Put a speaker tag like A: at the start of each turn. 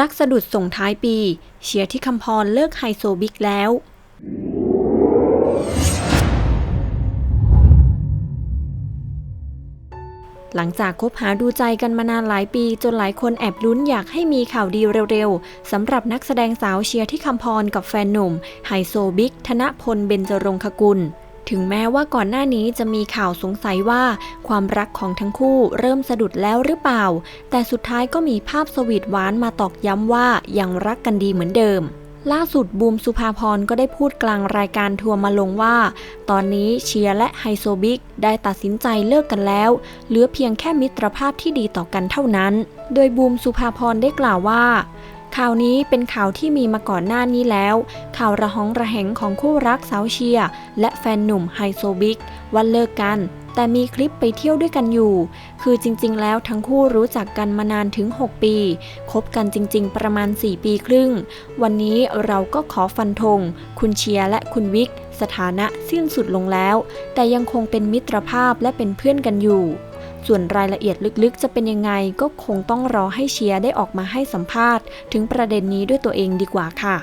A: รักสะดุดส่งท้ายปี เชียร์ที่คำพรเลิกไฮโซบิ๊กแล้ว หลังจากคบหาดูใจกันมานานหลายปี จนหลายคนแอบลุ้นอยากให้มีข่าวดีเร็วๆสำหรับนักแสดงสาวเชียร์ที่คำพรกับแฟนหนุ่มไฮโซบิ๊กธนพลเบญจรงคกุล ถึงแม้ว่าก่อนหน้านี้จะมีข่าวสงสัยว่า ความรักของทั้งคู่เริ่มสะดุดแล้วหรือเปล่า แต่สุดท้ายก็มีภาพสวีทหวานมาตอกย้ำว่ายังรักกันดีเหมือนเดิมล่าสุดบูมสุภาพรก็ได้พูดกลางรายการทัวร์มาลงว่า ตอนนี้เชียร์และไฮโซบิ๊กได้ตัดสินใจเลิกกันแล้ว เหลือเพียงแค่มิตรภาพที่ดีต่อกันเท่านั้น โดยบูมสุภาพรได้กล่าวว่า ข่าวนี้เป็นข่าวที่มีมาก่อนหน้านี้แล้ว ข่าวระหองระแหงของคู่รักสาวเชียร์และแฟนหนุ่มไฮโซบิ๊กว่าเลิกกัน แต่มีคลิปไปเที่ยวด้วยกันอยู่ คือจริงๆ แล้วทั้งคู่รู้จักกันมานานถึง 6 ปี คบกันจริง ๆ ประมาณ 4 ปีครึ่ง วันนี้เราก็ขอฟันธง คุณเชียร์และคุณวิก สถานะสิ้นสุดลงแล้ว แต่ยังคงเป็นมิตรภาพและเป็นเพื่อนกันอยู่ ส่วนรายละเอียดลึกๆ จะเป็นยังไงก็คงต้องรอให้เชียร์ได้ออกมาให้สัมภาษณ์ ถึงประเด็นนี้ด้วยตัวเองดีกว่าค่ะ